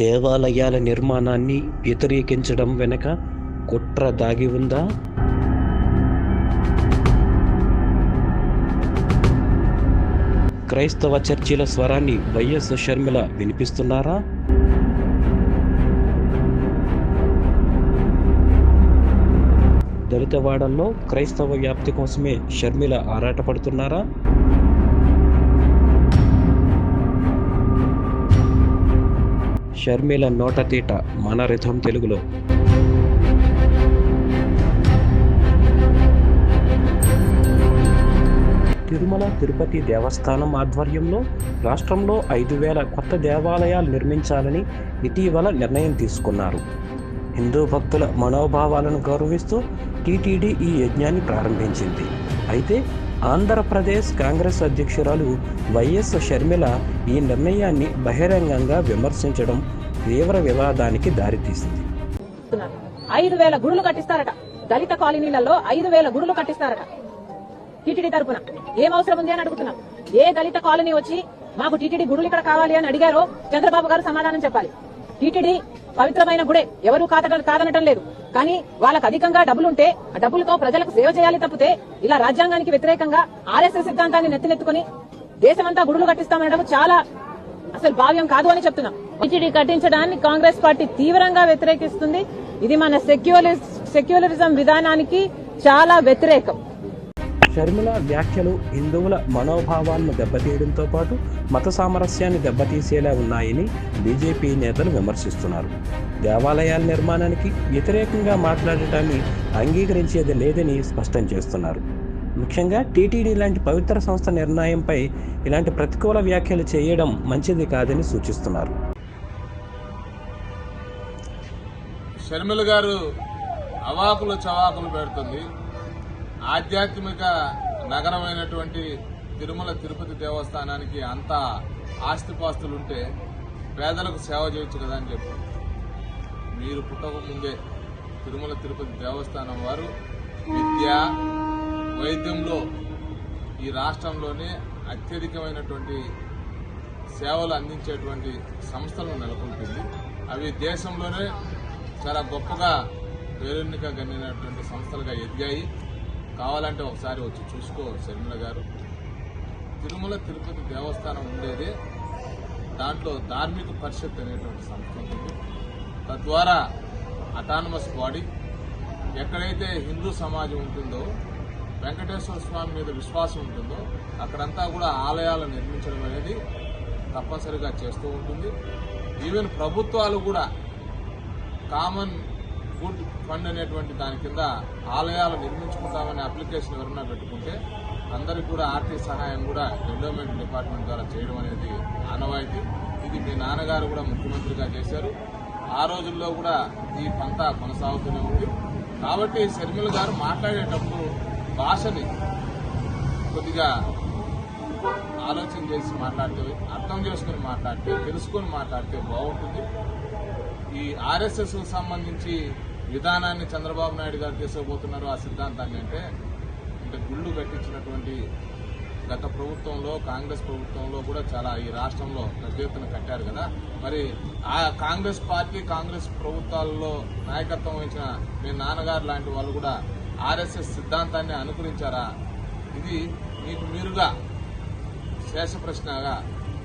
దేవాలయాల నిర్మాణాన్ని వ్యతిరేకించడం వెనుక కుట్ర దాగి ఉందా? క్రైస్తవ చర్చిల స్వరాన్ని వైఎస్ షర్మిల వినిపిస్తున్నారా? దళితవాడల్లో క్రైస్తవ వ్యాప్తి కోసమే షర్మిల ఆరాటపడుతున్నారా? షర్మిల నోటతీట మన రిథం తెలుగులో. తిరుమల తిరుపతి దేవస్థానం ఆధ్వర్యంలో రాష్ట్రంలో ఐదు వేల కొత్త దేవాలయాలు నిర్మించాలని ఇటీవల నిర్ణయం తీసుకున్నారు. హిందూ భక్తుల మనోభావాలను గౌరవిస్తూ టీటీడీ ఈ యజ్ఞాన్ని ప్రారంభించింది. అయితే ఆంధ్రప్రదేశ్ కాంగ్రెస్ అధ్యక్షురాలు వైఎస్ షర్మిల ఈ నిర్ణయాన్ని బహిరంగంగా విమర్శించడం తీవ్ర వివాదానికి దారితీసింది. ఐదు వేల గుడులు కట్టిస్తారట. దళిత కాలనీలలో ఐదు వేల గుడులు కట్టిస్తారట. టీటీడీ తరపున ఏం అవసరం ఉంది అని అడుగుతున్నా. ఏ దళిత కాలనీ వచ్చి మాకు టీటీడీ గుడులు ఇక్కడ కావాలి అని అడిగారో చంద్రబాబు గారు సమాధానం చెప్పాలి. టీటీడీ పవిత్రమైన గుడే. ఎవరు కాదట కాదనటం లేదు. కానీ వాళ్ళకి అధికంగా డబ్బులుంటే ఆ డబ్బులతో ప్రజలకు సేవ చేయాలి తప్పితే ఇలా రాజ్యాంగానికి వ్యతిరేకంగా ఆర్ఎస్ఎస్ సిద్ధాంతాన్ని నెత్తినెత్తుకుని దేశమంతా గుడులు కట్టిస్తామనడం చాలా అసలు భావ్యం కాదు అని చెప్తున్నాం. టీటీడీ కట్టించడాన్ని కాంగ్రెస్ పార్టీ తీవ్రంగా వ్యతిరేకిస్తుంది. ఇది మన సెక్యులర్ సెక్యులరిజం విధానానికి చాలా వ్యతిరేకం. షర్మిల వ్యాఖ్యలు హిందువుల మనోభావాలను దెబ్బతీయడంతో పాటు మత సామరస్యాన్ని దెబ్బతీసేలా ఉన్నాయని బీజేపీ నేతలు విమర్శిస్తున్నారు. దేవాలయాల నిర్మాణానికి వ్యతిరేకంగా మాట్లాడటాన్ని అంగీకరించేది లేదని స్పష్టం చేస్తున్నారు. ముఖ్యంగా టీటీడీ లాంటి పవిత్ర సంస్థ నిర్ణయంపై ఇలాంటి ప్రతికూల వ్యాఖ్యలు చేయడం మంచిది కాదని సూచిస్తున్నారు. షర్మిల గారు అవాకులు చవాకులు పెడుతుంది. ఆధ్యాత్మిక నగరమైనటువంటి తిరుమల తిరుపతి దేవస్థానానికి అంత ఆస్తిపాస్తులుంటే పేదలకు సేవ చేయొచ్చు కదా అని చెప్పి. మీరు పుట్టక ముందే తిరుమల తిరుపతి దేవస్థానం వారు విద్య వైద్యంలో ఈ రాష్ట్రంలోనే అత్యధికమైనటువంటి సేవలు అందించేటువంటి సంస్థలను నెలకొల్పింది. అవి దేశంలోనే చాలా గొప్పగా పేరెన్నిక గన్నినటువంటి సంస్థలుగా ఎదిగాయి. కావాలంటే ఒకసారి వచ్చి చూసుకో శర్మిల గారు. తిరుమల తిరుపతి దేవస్థానం ఉండేదే. దాంట్లో ధార్మిక పరిషత్ అనేటువంటి సంస్థ ఉంటుంది తద్వారా అటానమస్ బాడీ ఎక్కడైతే హిందూ సమాజం ఉంటుందో వెంకటేశ్వర స్వామి మీద విశ్వాసం ఉంటుందో అక్కడంతా కూడా ఆలయాలు నిర్మించడం అనేది తప్పనిసరిగా చేస్తూ ఉంటుంది. ఈవెన్ ప్రభుత్వాలు కూడా కామన్ గుడ్ ఫండ్ అనేటువంటి దాని కింద ఆలయాలు నిర్మించుకుంటామనే అప్లికేషన్ ఎవరైనా పెట్టుకుంటే అందరికీ కూడా ఆర్థిక సహాయం కూడా ఎండోమెంట్ డిపార్ట్మెంట్ ద్వారా చేయడం అనేది ఆనవాయితీ. ఇది మీ నాన్నగారు కూడా ముఖ్యమంత్రిగా చేశారు. ఆ రోజుల్లో కూడా ఈ పంత కొనసాగుతూనే ఉంది. కాబట్టి శర్మిల గారు మాట్లాడేటప్పుడు భాషని కొద్దిగా ఆలోచన చేసి మాట్లాడితే అర్థం చేసుకుని మాట్లాడితే తెలుసుకొని మాట్లాడితే బాగుంటుంది. ఈ ఆర్ఎస్ఎస్ సంబంధించి విధానాన్ని చంద్రబాబు నాయుడు గారు తీసుకుపోతున్నారు ఆ సిద్ధాంతాన్ని అంటే అంటే గుళ్ళు కట్టించినటువంటి గత ప్రభుత్వంలో కాంగ్రెస్ ప్రభుత్వంలో కూడా చాలా ఈ రాష్ట్రంలో పెద్ద ఎత్తున కట్టారు కదా. మరి ఆ కాంగ్రెస్ పార్టీ కాంగ్రెస్ ప్రభుత్వాల్లో నాయకత్వం వహించిన మీ నాన్నగారు లాంటి వాళ్ళు కూడా ఆర్ఎస్ఎస్ సిద్ధాంతాన్ని అనుకరించారా? ఇది మీకు మీరుగా శేష ప్రశ్నగా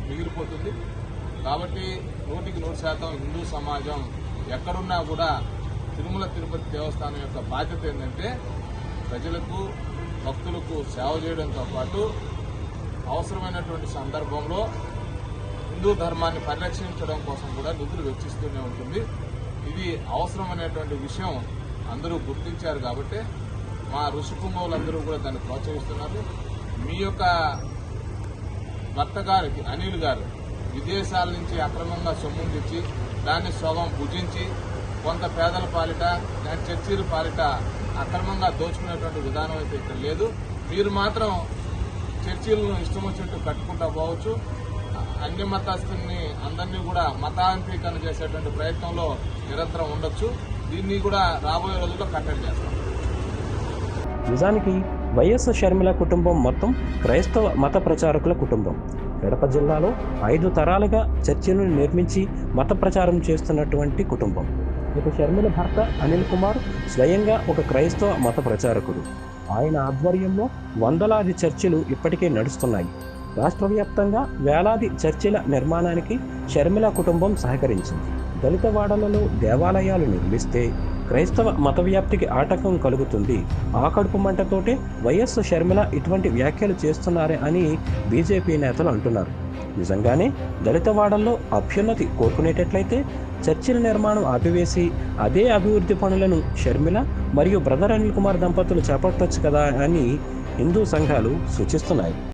మిగిలిపోతుంది. కాబట్టి నూటికి నూరు శాతం హిందూ సమాజం ఎక్కడున్నా కూడా తిరుమల తిరుపతి దేవస్థానం యొక్క బాధ్యత ఏంటంటే ప్రజలకు భక్తులకు సేవ చేయడంతో పాటు అవసరమైనటువంటి సందర్భంలో హిందూ ధర్మాన్ని పరిరక్షించడం కోసం కూడా నిధులు వెచ్చిస్తూనే ఉంటుంది. ఇది అవసరమైనటువంటి విషయం అందరూ గుర్తించారు కాబట్టి మా ఋషికుంభవులందరూ కూడా దాన్ని ప్రోత్సహిస్తున్నారు. మీ యొక్క భర్త గారికి అనిల్ గారు విదేశాల నుంచి అక్రమంగా సొమ్మును తెచ్చి దాన్ని సగం భుజించి కొంత పేదల పాలిట దాని చర్చీల పాలిట అక్రమంగా దోచుకునేటువంటి విధానం అయితే ఇక్కడ లేదు. మీరు మాత్రం చర్చీలను ఇష్టం వచ్చినట్టు కట్టుకుంటా పోవచ్చు. అన్ని మతస్థుల్ని అందరినీ కూడా మతాంతీకరణ చేసేటువంటి ప్రయత్నంలో నిరంతరం ఉండొచ్చు. దీన్ని కూడా రాబోయే రోజుల్లో కట్టడి చేస్తాం. నిజానికి వైఎస్ షర్మిల కుటుంబం మొత్తం క్రైస్తవ మత ప్రచారకుల కుటుంబం. కడప జిల్లాలో ఐదు తరాలుగా చర్చిలను నిర్మించి మత ప్రచారం చేస్తున్నటువంటి కుటుంబం. ఇక షర్మిల భర్త అనిల్ కుమార్ స్వయంగా ఒక క్రైస్తవ మత ప్రచారకుడు. ఆయన ఆధ్వర్యంలో వందలాది చర్చిలు ఇప్పటికే నడుస్తున్నాయి. రాష్ట్ర వ్యాప్తంగా వేలాది చర్చిల నిర్మాణానికి షర్మిల కుటుంబం సహకరించింది. దళిత వాడలలో దేవాలయాలు నిర్మిస్తే క్రైస్తవ మత వ్యాప్తికి ఆటంకం కలుగుతుంది. ఆ కడుపు మంటతోటే వైఎస్ షర్మిల ఇటువంటి వ్యాఖ్యలు చేస్తున్నారే అని బీజేపీ నేతలు అంటున్నారు. నిజంగానే దళితవాడల్లో అభ్యున్నతి కోరుకునేటట్లయితే చర్చిల నిర్మాణం ఆపివేసి అదే అభివృద్ధి పనులను షర్మిల మరియు బ్రదర్ అనిల్ కుమార్ దంపతులు చేపట్టొచ్చు కదా అని హిందూ సంఘాలు సూచిస్తున్నాయి.